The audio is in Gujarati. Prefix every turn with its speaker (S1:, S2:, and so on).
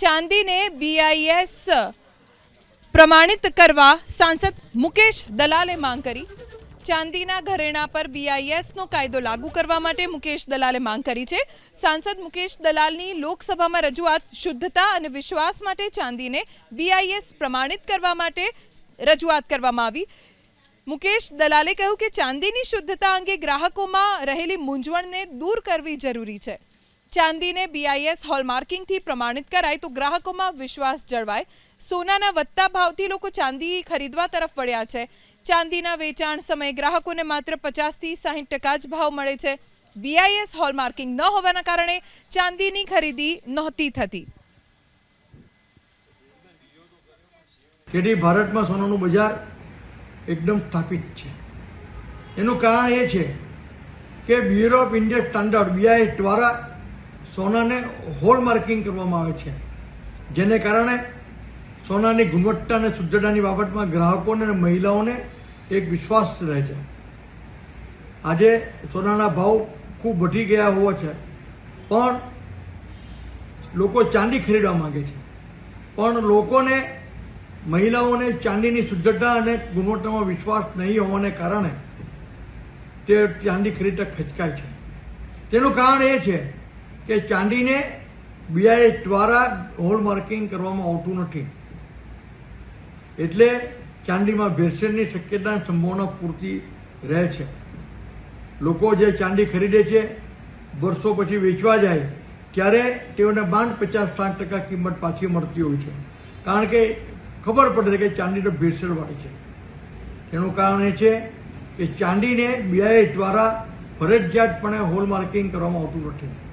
S1: ચાંદીને બીઆઈએસ પ્રમાણિત કરવા સાંસદ મુકેશ દલાલે માંગ કરી. ચાંદીના ઘરેણા પર બીઆઈએસનો કાયદો લાગુ કરવા માટે મુકેશ દલાલે માંગ કરી છે. સાંસદ મુકેશ દલાલની લોકસભામાં રજૂઆત શુદ્ધતા અને વિશ્વાસ માટે ચાંદીને બીઆઈએસ પ્રમાણિત કરવા માટે રજૂઆત કરવામાં આવી. મુકેશ દલાલે કહ્યું કે ચાંદીની શુદ્ધતા અંગે ગ્રાહકોમાં રહેલી મૂંઝવણને દૂર કરવી જરૂરી છે. ચાંદીને બીઆઈએસ હોલમાર્કિંગથી પ્રમાણિત કરાય તો ગ્રાહકોમાં વિશ્વાસ જળવાય. સોનાના વધતા ભાવથી લોકો ચાંદી ખરીદવા તરફ વળ્યા છે. ચાંદીના વેચાણ સમયે ગ્રાહકોને માત્ર પચાસથી સાહીઠ ટકા જ ભાવ મળે છે. બીઆઈએસ હોલમાર્કિંગ ન હોવાના કારણે ચાંદીની ખરીદી નહોતી થતી.
S2: ભારતમાં સોનાનું બજાર એકદમ સ્થાપિત છે. એનું કારણ એ છે કે bureau of Indian standard BIS દ્વારા સોનાને હોલમાર્કિંગ કરવામાં આવે છે. જેને કારણે સોનાની ગુણવત્તા અને શુદ્ધતાની બાબતમાં ગ્રાહકોને અને મહિલાઓને એક વિશ્વાસ રહે છે. આજે સોનાના ભાવ ખૂબ વધી ગયા હોવા છે, પણ લોકો ચાંદી ખરીદવા માગે છે. પણ લોકોને, મહિલાઓને ચાંદીની શુદ્ધતા અને ગુણવત્તામાં વિશ્વાસ નહીં હોવાને કારણે તે ચાંદી ખરીદતા ખચકાય છે. તેનું કારણ એ છે કે ચાંદીને બીઆઈ દ્વારા હોલમાર્કિંગ કરવામાં આવતું નથી. એટલે ચાંદીમાં ભેળસેળની શક્યતા સંભાવના પૂરતી રહે છે. લોકો જે ચાંદી ખરીદે છે, વર્ષો પછી વેચવા જાય, ત્યારે તેઓને બાંધ પચાસ સાઠ ટકા કિંમત પાછી મળતી હોય છે. કારણ કે ખબર પડે છે કે ચાંદી તો ભેળસેળવાળી છે. તેનું કારણ એ છે કે ચાંદીને બીઆઈ દ્વારા ફરજિયાતપણે હોલમાર્કિંગ કરવામાં આવતું નથી.